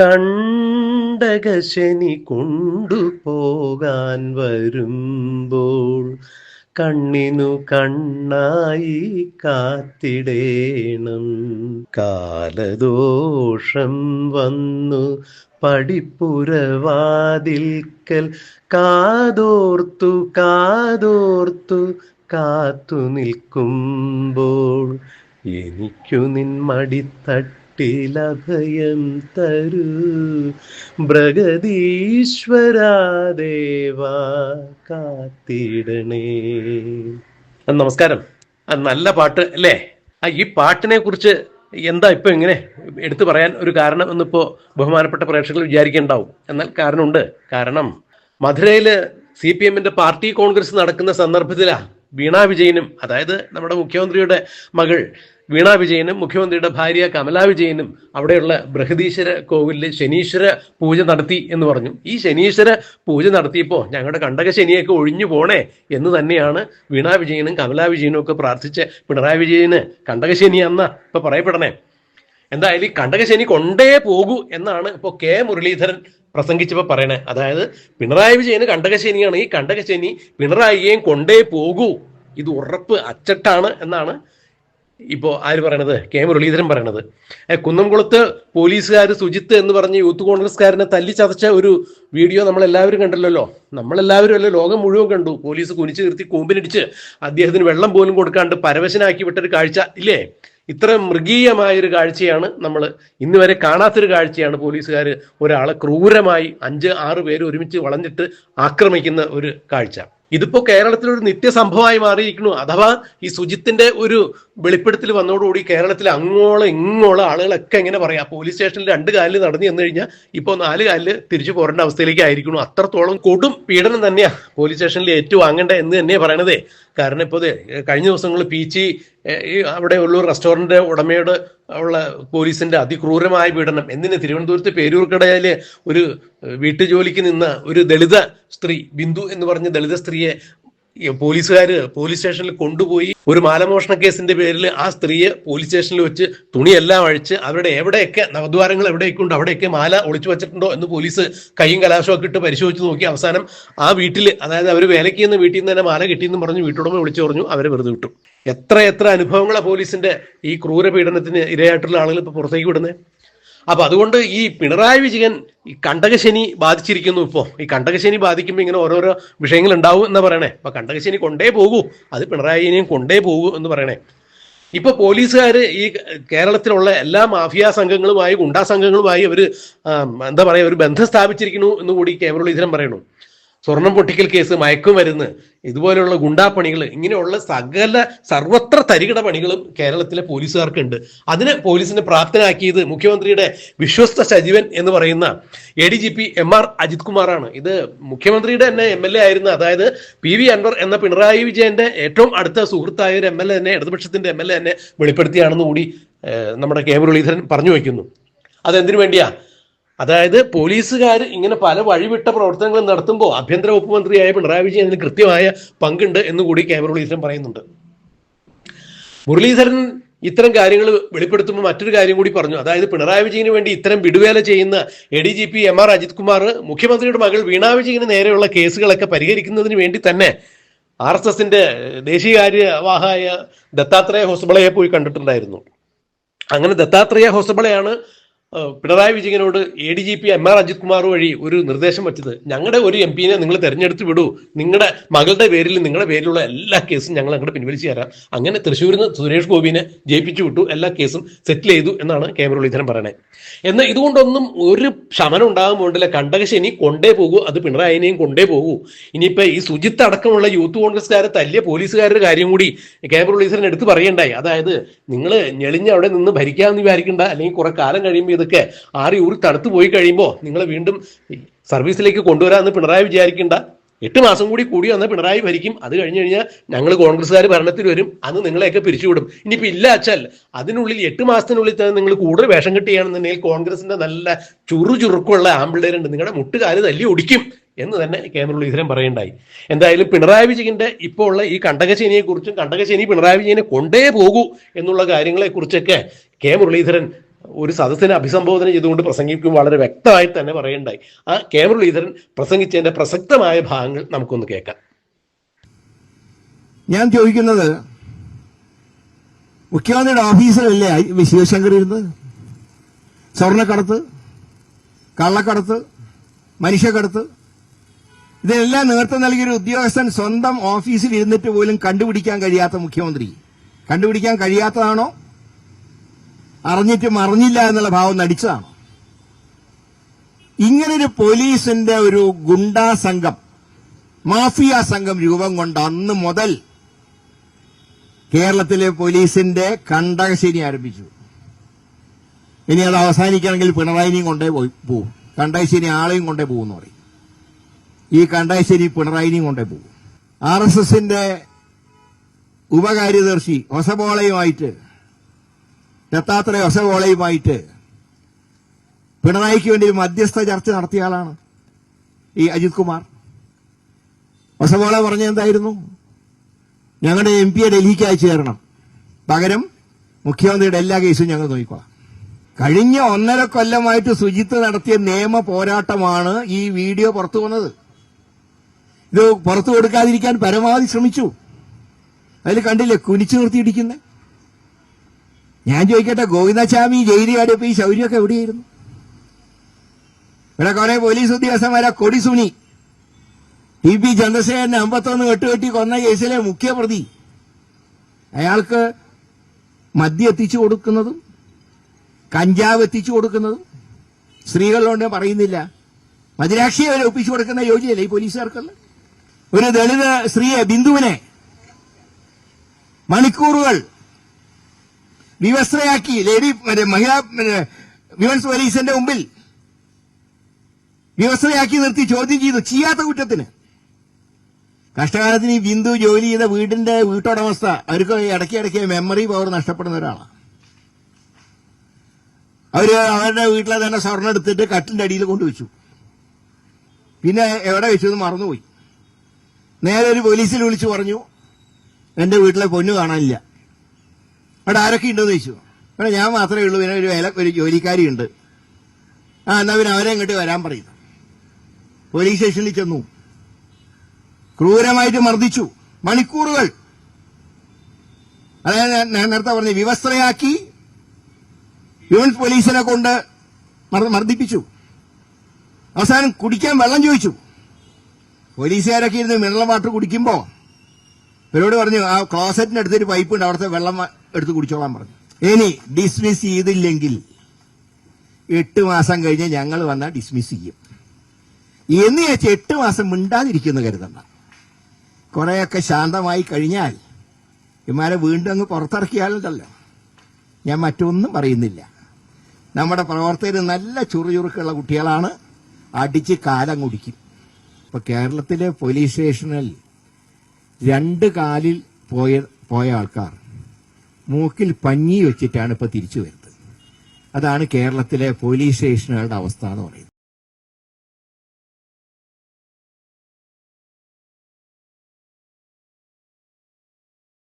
കണ്ടകശനി കൊണ്ടുപോകാൻ വരുമ്പോൾ കണ്ണിനു കണ്ണായി കാത്തിടേണം. കാലദോഷം വന്നു പടിപ്പുരവാതിൽക്കൽ കാതോർത്തു കാതോർത്തു കാത്തു നിൽക്കുമ്പോൾ എനിക്കു നിൻ മടിത്തട്ടിലഭയം തരൂ. ബ്രഗദീശ്വരാദേവാ കാത്തിടണേ. നമസ്കാരം. നല്ല പാട്ട് അല്ലേ? ആ ഈ പാട്ടിനെ കുറിച്ച് എന്താ ഇപ്പൊ ഇങ്ങനെ എടുത്തു പറയാൻ ഒരു കാരണം എന്നിപ്പോ ബഹുമാനപ്പെട്ട പ്രേക്ഷകർ വിചാരിക്കേണ്ടാവും. എന്നാൽ കാരണമുണ്ട്. കാരണം മധുരയിൽ സി പി എമ്മിന്റെ പാർട്ടി കോൺഗ്രസ് നടക്കുന്ന സന്ദർഭത്തിലാ വീണാ വിജയനും അതായത് നമ്മുടെ മുഖ്യമന്ത്രിയുടെ മകൾ വീണ വിജയനും മുഖ്യമന്ത്രിയുടെ ഭാര്യ കമലാ വിജയനും അവിടെയുള്ള ബൃഹദീശ്വര കോവിലിൽ ശനീശ്വര പൂജ നടത്തി എന്ന് പറഞ്ഞു. ഈ ശനീശ്വര പൂജ നടത്തിയപ്പോൾ ഞങ്ങളുടെ കണ്ടക ശനിയൊക്കെ ഒഴിഞ്ഞു പോണേ എന്ന് തന്നെയാണ് വീണ വിജയനും കമലാ വിജയനും ഒക്കെ പ്രാർത്ഥിച്ച് പിണറായി വിജയന് കണ്ടക ശനി അന്ന ഇപ്പൊ പറയപ്പെടണേ. എന്തായാലും ഈ കണ്ടക ശനി കൊണ്ടേ പോകൂ എന്നാണ് ഇപ്പോൾ കെ മുരളീധരൻ പ്രസംഗിച്ചപ്പോൾ പറയണേ. അതായത് പിണറായി വിജയന് കണ്ടക ശനിയാണ്. ഈ കണ്ടക ശനി പിണറായിയെയും കൊണ്ടേ പോകൂ. ഇത് ഉറപ്പ് അച്ചട്ടാണ് എന്നാണ് ഇപ്പോൾ ആര് പറയണത്? കെ മുരളീധരൻ പറയണത്. കുന്നംകുളത്ത് പോലീസുകാർ സുജിത്ത് എന്ന് പറഞ്ഞ് യൂത്ത് കോൺഗ്രസ്കാരനെ തല്ലി ചതച്ച ഒരു വീഡിയോ നമ്മൾ എല്ലാവരും കണ്ടല്ലോ. നമ്മളെല്ലാവരും അല്ല ലോകം മുഴുവൻ കണ്ടു. പോലീസ് കുനിച്ച് നിർത്തി കൂമ്പിനിടിച്ച് അദ്ദേഹത്തിന് വെള്ളം പോലും കൊടുക്കാണ്ട് പരവശനാക്കി വിട്ടൊരു കാഴ്ച ഇല്ലേ? ഇത്ര മൃഗീയമായൊരു കാഴ്ചയാണ് നമ്മൾ ഇന്ന് വരെ കാണാത്തൊരു കാഴ്ചയാണ് പോലീസുകാർ ഒരാളെ ക്രൂരമായി അഞ്ച് ആറ് പേര് ഒരുമിച്ച് വളഞ്ഞിട്ട് ആക്രമിക്കുന്ന ഒരു കാഴ്ച. ഇതിപ്പോ കേരളത്തിൽ ഒരു നിത്യസംഭവമായി മാറിയിരിക്കുന്നു. അഥവാ ഈ സുജിത്തിന്റെ ഒരു വെളിപ്പെടുത്തൽ വന്നതോടുകൂടി കേരളത്തിൽ അങ്ങോളം ഇങ്ങോളം ആളുകളൊക്കെ എങ്ങനെ പറയാം പോലീസ് സ്റ്റേഷനിൽ രണ്ട് കാലിൽ നടന്നു ചെന്ന് കഴിഞ്ഞാൽ ഇപ്പോൾ നാല് കാലിൽ തിരിച്ചു പോരേണ്ട അവസ്ഥയിലേക്ക് ആയിരിക്കുന്നു. അത്രത്തോളം കൊടും പീഡനം തന്നെയാ പോലീസ് സ്റ്റേഷനിൽ ഏറ്റുവാങ്ങേണ്ട എന്ന് തന്നെയാണ് പറയണതേ. കാരണം ഇപ്പോൾ കഴിഞ്ഞ ദിവസങ്ങളിൽ പീച്ചി അവിടെ ഉള്ള റെസ്റ്റോറന്റ് ഉടമയോട് ഉള്ള പോലീസിന്റെ അതിക്രൂരമായ പീഡനം. എന്തിന്? തിരുവനന്തപുരത്ത് പേരൂർക്കടയിലെ ഒരു വീട്ടുജോലിക്ക് നിന്ന ഒരു ദളിത സ്ത്രീ ബിന്ദു എന്ന് പറഞ്ഞ ദളിത സ്ത്രീയെ പോലീസുകാര് പോലീസ് സ്റ്റേഷനിൽ കൊണ്ടുപോയി ഒരു മാലമോഷണ കേസിന്റെ പേരിൽ ആ സ്ത്രീയെ പോലീസ് സ്റ്റേഷനിൽ വെച്ച് തുണിയെല്ലാം അഴിച്ച് അവരുടെ എവിടെയൊക്കെ നവദ്വാരങ്ങൾ എവിടെയൊക്കെ ഉണ്ട് അവിടെയൊക്കെ മാല ഒളിച്ചു വെച്ചിട്ടുണ്ടോ എന്ന് പോലീസ് കൈയും കലാശമൊക്കെ ഇട്ട് പരിശോധിച്ച് നോക്കി. അവസാനം ആ വീട്ടിൽ അതായത് അവർ വേലയ്ക്ക് നിന്ന് വീട്ടിൽ നിന്ന് തന്നെ മാല കിട്ടിയെന്ന് പറഞ്ഞു വീട്ടുടമ വിളിച്ചു പറഞ്ഞു അവരെ വെറുതെ വിട്ടു. എത്ര എത്ര അനുഭവങ്ങളാണ് പോലീസിന്റെ ഈ ക്രൂരപീഡനത്തിന് ഇരയായിട്ടുള്ള ആളുകൾ ഇപ്പൊ പുറത്തേക്ക് വിടുന്നത് അപ്പൊ അതുകൊണ്ട് ഈ പിണറായി വിജയൻ ഈ കണ്ടകശനി ബാധിച്ചിരിക്കുന്നു ഇപ്പോ. ഈ കണ്ടകശനി ബാധിക്കുമ്പോൾ ഇങ്ങനെ ഓരോരോ വിഷയങ്ങൾ ഉണ്ടാവും എന്ന് പറയണേ. അപ്പൊ കണ്ടകശനി കൊണ്ടേ പോകൂ. അത് പിണറായിനെയും കൊണ്ടേ പോകൂ എന്ന് പറയണേ. ഇപ്പൊ പോലീസുകാർ ഈ കേരളത്തിലുള്ള എല്ലാ മാഫിയ സംഘങ്ങളുമായി ഗുണ്ടാ സംഘങ്ങളുമായി അവർ എന്താ പറയുക ഒരു ബന്ധം സ്ഥാപിച്ചിരിക്കുന്നു എന്ന് കൂടി കെ മുരളീധരൻ പറയണു. സ്വർണം പൊട്ടിക്കൽ കേസ് മയക്കുമരുന്ന് ഇതുപോലെയുള്ള ഗുണ്ടാപ്പണികൾ ഇങ്ങനെയുള്ള സകല സർവത്ര തരികിട പണികളും കേരളത്തിലെ പോലീസുകാർക്കുണ്ട്. അതിന് പോലീസിനെ പ്രാപ്തനാക്കിയത് മുഖ്യമന്ത്രിയുടെ വിശ്വസ്ത സജീവൻ എന്ന് പറയുന്ന A D G P M R Ajith കുമാറാണ്. ഇത് മുഖ്യമന്ത്രിയുടെ തന്നെ എം എൽ എ ആയിരുന്ന. അതായത് പി വി അൻവർ എന്ന പിണറായി വിജയന്റെ ഏറ്റവും അടുത്ത സുഹൃത്തായ ഒരു എം എൽ എ തന്നെ ഇടതുപക്ഷത്തിന്റെ എം എൽ എ തന്നെ വെളിപ്പെടുത്തിയാണെന്ന് കൂടി നമ്മുടെ കെ മുരളീധരൻ പറഞ്ഞു വയ്ക്കുന്നു. അതെന്തിനു വേണ്ടിയാ? അതായത് പോലീസുകാർ ഇങ്ങനെ പല വഴിവിട്ട പ്രവർത്തനങ്ങൾ നടത്തുമ്പോൾ ആഭ്യന്തര വകുപ്പ് മന്ത്രിയായ പിണറായി വിജയൻ അതിന് കൃത്യമായ പങ്കുണ്ട് എന്ന് കൂടി കെ മുരളീധരൻ പറയുന്നുണ്ട്. മുരളീധരൻ ഇത്തരം കാര്യങ്ങൾ വെളിപ്പെടുത്തുമ്പോൾ മറ്റൊരു കാര്യം കൂടി പറഞ്ഞു. അതായത് പിണറായി വിജയന് വേണ്ടി ഇത്തരം വിടുവേല ചെയ്യുന്ന A D G P M R Ajith Kumar മുഖ്യമന്ത്രിയുടെ മകൾ വീണാ വിജയന് നേരെയുള്ള കേസുകളൊക്കെ പരിഹരിക്കുന്നതിന് വേണ്ടി തന്നെ ആർ എസ് എസിന്റെ ദേശീയ കാര്യവാഹായ ദത്താത്രേയ ഹൊസബളയെ പോയി കണ്ടിട്ടുണ്ടായിരുന്നു. അങ്ങനെ ദത്താത്രേയ ഹൊസബളയാണ് Pinarayi വിജയനോട് A D G P M R Ajith Kumar വഴി ഒരു നിർദ്ദേശം വെച്ചത് ഞങ്ങളുടെ ഒരു എം പിനെ നിങ്ങൾ തെരഞ്ഞെടുത്ത് വിടൂ. നിങ്ങളുടെ മകളുടെ പേരിൽ നിങ്ങളുടെ പേരിലുള്ള എല്ലാ കേസും ഞങ്ങൾ അങ്ങോട്ട് പിൻവലിച്ചു തരാം. അങ്ങനെ തൃശ്ശൂരിൽ നിന്ന് സുരേഷ് ഗോപിനെ ജയിപ്പിച്ചു വിട്ടു. എല്ലാ കേസും സെറ്റിൽ ചെയ്തു എന്നാണ് കെ മുരളീധരൻ പറയണേ. എന്നാൽ ഇതുകൊണ്ടൊന്നും ഒരു ശമനം ഉണ്ടാകാൻ പോകണ്ടില്ല കണ്ടകശനി കൊണ്ടേ പോകൂ. അത് പിണറായിനെയും കൊണ്ടേ പോകൂ. ഇനിയിപ്പോൾ ഈ സുജിത്ത് അടക്കമുള്ള യൂത്ത് കോൺഗ്രസ്സുകാരെ തല്ലിയ പോലീസുകാരുടെ കാര്യം കൂടി കെ മുരളീധരൻ എടുത്ത് പറയണ്ടായി. അതായത് നിങ്ങൾ ഞെളിഞ്ഞ് അവിടെ നിന്ന് ഭരിക്കാമെന്ന് വിചാരിക്കണ്ട. അല്ലെങ്കിൽ കുറെ കാലം കഴിയുമ്പോൾ ഇതൊക്കെ ആറി ഊറി തടുത്തു പോയി കഴിയുമ്പോൾ നിങ്ങൾ വീണ്ടും സർവീസിലേക്ക് കൊണ്ടുവരാമെന്ന് പിണറായി വിചാരിക്കണ്ട. എട്ട് മാസം കൂടി കൂടി വന്ന പിണറായി ഭരിക്കും. അത് കഴിഞ്ഞ് കഴിഞ്ഞാൽ ഞങ്ങൾ കോൺഗ്രസ്സുകാർ ഭരണത്തിൽ വരും. അന്ന് നിങ്ങളെയൊക്കെ പിരിച്ചുവിടും. ഇനിയിപ്പോൾ ഇല്ല അച്ചാൽ അതിനുള്ളിൽ എട്ട് മാസത്തിനുള്ളിൽ തന്നെ നിങ്ങൾ കൂടുതൽ വേഷം കെട്ടിയാണെന്നുണ്ടെങ്കിൽ കോൺഗ്രസിന്റെ നല്ല ചുറു ചുറുക്കുള്ള ആമ്പിള്ളേരുണ്ട്. നിങ്ങളുടെ മുട്ടുകാൽ തല്ലി ഒടിക്കും എന്ന് തന്നെ കെ മുരളീധരൻ പറയണ്ടായി എന്തായാലും പിണറായി വിജയന്റെ ഇപ്പോൾ ഉള്ള ഈ കണ്ടകശനിയെ കുറിച്ചും കണ്ടകശനി പിണറായി വിജയനെ കൊണ്ടേ പോകൂ എന്നുള്ള കാര്യങ്ങളെ കുറിച്ചൊക്കെ കെ മുരളീധരൻ ഒരു സദസ്സിനെ അഭിസംബോധന ചെയ്തുകൊണ്ട് പ്രസംഗിക്കും വളരെ വ്യക്തമായിട്ട് തന്നെ പറയണ്ടായി. ആ കെ മുരളീധരൻ പ്രസംഗിച്ചതിന്റെ പ്രസക്തമായ ഭാഗങ്ങൾ നമുക്കൊന്ന് കേൾക്കാം. ഞാൻ ചോദിക്കുന്നത് മുഖ്യമന്ത്രിയുടെ ഓഫീസിലല്ലേ ശിവശങ്കർ ഇരുന്നത് സ്വർണക്കടത്ത് കള്ളക്കടത്ത് മനുഷ്യക്കടത്ത്? ഇതിനെല്ലാം നേതൃത്വം നൽകിയൊരു ഉദ്യോഗസ്ഥൻ സ്വന്തം ഓഫീസിൽ ഇരുന്നിട്ട് പോലും കണ്ടുപിടിക്കാൻ കഴിയാത്ത മുഖ്യമന്ത്രി. കണ്ടുപിടിക്കാൻ കഴിയാത്തതാണോ? അറിഞ്ഞിട്ടും അറിഞ്ഞില്ല എന്നുള്ള ഭാവം നടിച്ചതാണ്. ഇങ്ങനൊരു പോലീസിന്റെ ഒരു ഗുണ്ടാ സംഘം മാഫിയ സംഘം രൂപം കൊണ്ട് അന്ന് മുതൽ കേരളത്തിലെ പോലീസിന്റെ കണ്ടകശേരി ആരംഭിച്ചു. ഇനി അത് അവസാനിക്കണമെങ്കിൽ പിണറായിനെയും കൊണ്ടേ പോവും. കണ്ടകശ്ശേരി ആളെയും കൊണ്ടേ പോകുമെന്ന് പറയും. ഈ കണ്ടകശ്ശേരി പിണറായിനെയും കൊണ്ടേ പോകും. ആർ എസ് എസിന്റെ ഉപകാര്യദർശി ഒസബോളയുമായിട്ട് ദത്താത്രേ ഒസവോളയുമായിട്ട് പിണറായിക്ക് വേണ്ടി ഒരു മധ്യസ്ഥ ചർച്ച നടത്തിയ ആളാണ് ഈ അജിത് കുമാർ. ഒസവോള പറഞ്ഞ എന്തായിരുന്നു? ഞങ്ങളുടെ എം പിയെ ഡൽഹിക്ക് അയച്ചു തരണം പകരം മുഖ്യമന്ത്രിയുടെ എല്ലാ കേസും ഞങ്ങൾ നോക്കിക്കോളാം. കഴിഞ്ഞ ഒന്നര കൊല്ലമായിട്ട് സുജിത്ത് നടത്തിയ നിയമ പോരാട്ടമാണ് ഈ വീഡിയോ പുറത്തു വന്നത്. ഇത് പുറത്തു കൊടുക്കാതിരിക്കാൻ പരമാവധി ശ്രമിച്ചു. അതിൽ കണ്ടില്ലേ കുനിച്ചു നിർത്തിയിടിക്കുന്നത് ഞാൻ ചോദിക്കട്ടെ ഗോവിന്ദസ്വാമി ജയിലിൽ അടുപ്പ് ഈ ശൗര്യമൊക്കെ എവിടെയായിരുന്നു? ഇവിടെ കുറെ പോലീസ് ഉദ്യോഗസ്ഥന്മാരെ കൊടിസുനി. T P. ചന്ദ്രശേഖരനെ അമ്പത്തൊന്ന് കെട്ടുകെട്ടി കൊന്ന കേസിലെ മുഖ്യ പ്രതി അയാൾക്ക് മദ്യം എത്തിച്ചു കൊടുക്കുന്നതും കഞ്ചാവ് എത്തിച്ചു കൊടുക്കുന്നതും സ്ത്രീകളിലോണ്ട് പറയുന്നില്ല. മദിരാക്ഷിയെ വരെ ഒപ്പിച്ചു കൊടുക്കുന്ന യോഗ്യല്ലേ ഈ പോലീസുകാർക്കുള്ള ഒരു ദളിത് സ്ത്രീയെ ബിന്ദുവിനെ മണിക്കൂറുകൾ വിവസ്ത്രയാക്കി. ലേഡി മഹിളാ വിമൻസ് പോലീസിന്റെ മുമ്പിൽ വിവസ്ത്രയാക്കി നിർത്തി ചോദ്യം ചെയ്തു. ചെയ്യാത്ത കുറ്റത്തിന്. കഷ്ടകാലത്തിന് ഈ ബിന്ദു ജോലി ചെയ്ത വീടിന്റെ വീട്ടുടമസ്ഥ അവർക്ക് ഇടയ്ക്ക് ഇടയ്ക്ക് മെമ്മറി പവർ നഷ്ടപ്പെടുന്ന ഒരാളാണ് അവർ അവരുടെ വീട്ടിലെ തന്നെ സ്വർണം എടുത്തിട്ട് കട്ടിന്റെ അടിയിൽ കൊണ്ടുവച്ചു പിന്നെ എവിടെ വെച്ചു എന്ന് മറന്നുപോയി. നേരെ ഒരു പോലീസിൽ വിളിച്ചു പറഞ്ഞു എന്റെ വീട്ടിലെ പൊന്നു കാണാനില്ല. അവിടെ ആരൊക്കെ ഉണ്ടെന്ന് ചോദിച്ചു. അവിടെ ഞാൻ മാത്രമേ ഉള്ളൂ പിന്നെ ഒരു വേല ഒരു ജോലിക്കാരി ഉണ്ട് ആ എന്നാ പിന്നെ അവരെ ഇങ്ങോട്ട് വരാൻ പറയുന്നു. പോലീസ് സ്റ്റേഷനിൽ ചെന്നു. ക്രൂരമായിട്ട് മർദ്ദിച്ചു. മണിക്കൂറുകൾ. അതായത് ഞാൻ- നേരത്തെ പറഞ്ഞു വിവസ്ത്രയാക്കി യൂണിറ്റ് പോലീസിനെ കൊണ്ട് മർ- മർദ്ദിപ്പിച്ചു. അവസാനം കുടിക്കാൻ വെള്ളം ചോദിച്ചു. പോലീസുകാരൊക്കെ ഇരുന്ന് മിനറൽ വാട്ടർ കുടിക്കുമ്പോ ഇവരോട് പറഞ്ഞു ആ ക്ലോസറ്റിന്റെ അടുത്തൊരു പൈപ്പ് ഉണ്ട് അവിടുത്തെ വെള്ളം എടുത്ത് കുടിച്ചോളാൻ പറഞ്ഞു. ഇനി ഡിസ്മിസ് ചെയ്തില്ലെങ്കിൽ എട്ട് മാസം കഴിഞ്ഞ് ഞങ്ങൾ വന്നാൽ ഡിസ്മിസ് ചെയ്യും. എന്ന് വെച്ച് എട്ട് മാസം മിണ്ടാതിരിക്കുന്നു കരുതണ്ട. കുറെയൊക്കെ ശാന്തമായി കഴിഞ്ഞാൽ ഇമാരെ വീണ്ടും അങ്ങ് പുറത്തിറക്കിയാലുണ്ടല്ലോ. ഞാൻ മറ്റൊന്നും പറയുന്നില്ല. നമ്മുടെ പ്രവർത്തകർ നല്ല ചുറുചുറുക്കുള്ള കുട്ടികളാണ്. അടിച്ച് കാലം കുടിക്കും. ഇപ്പൊ കേരളത്തിലെ പോലീസ് സ്റ്റേഷനിൽ രണ്ട് കാലിൽ പോയ പോയ ആൾക്കാർ. മൂക്കിൽ പഞ്ഞി വെച്ചിട്ടാണ് ഇപ്പൊ തിരിച്ചു വരുന്നത്. അതാണ് കേരളത്തിലെ പോലീസ് സ്റ്റേഷനുകളുടെ അവസ്ഥ എന്ന് പറയുന്നത്.